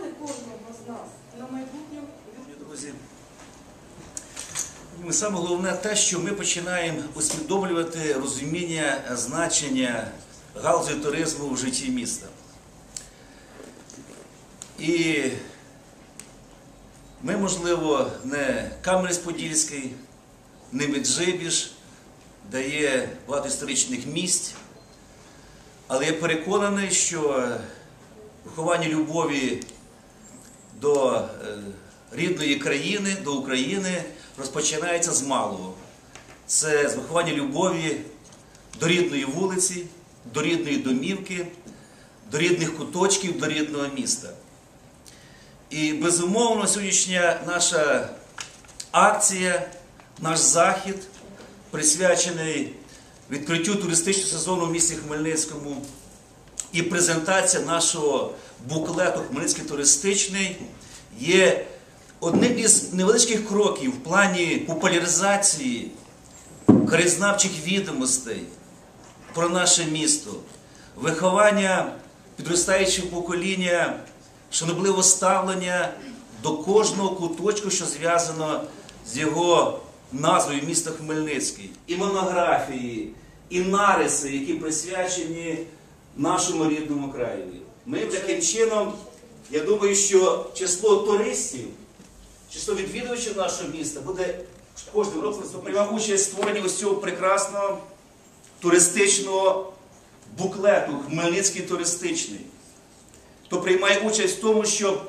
стане кожного з нас на майбутньому друзі. Саме головне те, що ми починаємо усвідомлювати розуміння значення галузі туризму в житті міста. І ми, можливо, не Камерець-Подільський, не Меджибіж, де є багато історичних місць, але я переконаний, що виховання любові до е, рідної країни, до України розпочинається з малого. Це з виховання любові до рідної вулиці, до рідної домівки, до рідних куточків, до рідного міста. І безумовно, сьогоднішня наша акція, наш захід, присвячений відкриттю туристичного сезону в місті Хмельницькому і презентація нашого буклету Хмельницький туристичний є одним із невеличких кроків в плані популяризації краєзнавчих відомостей про наше місто, виховання підростаючого покоління, шанобливого ставлення до кожного куточку, що зв'язано з його назвою міста Хмельницький. І монографії, і нариси, які присвячені нашому рідному краєві. Ми таким чином, я думаю, що число туристів, число відвідувачів нашого міста буде кожним роком приймав участь в створенні ось цього прекрасного туристичного буклету Хмельницький туристичний. Хто приймає участь в тому, щоб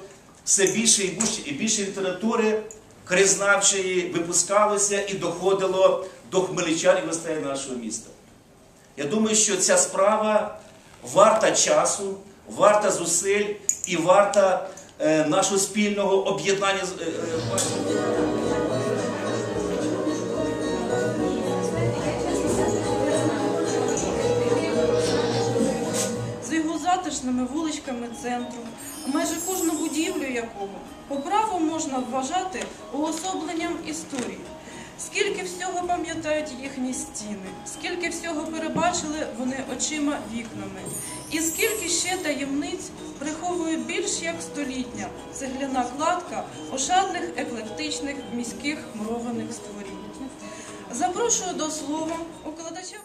все більше і більше, і більше літератури краєзнавчої випускалося і доходило до хмельничан і гостей нашого міста. Я думаю, що ця справа варта часу, варта зусиль і варта е, нашого спільного об'єднання. з- е, е, затишними вуличками центру, майже кожну будівлю якого по праву можна вважати уособленням історії. Скільки всього пам'ятають їхні стіни, скільки всього перебачили вони очима вікнами, і скільки ще таємниць приховує більш як столітня цегляна кладка ошатних еклектичних міських мурованих створінь. Запрошую до слова укладача.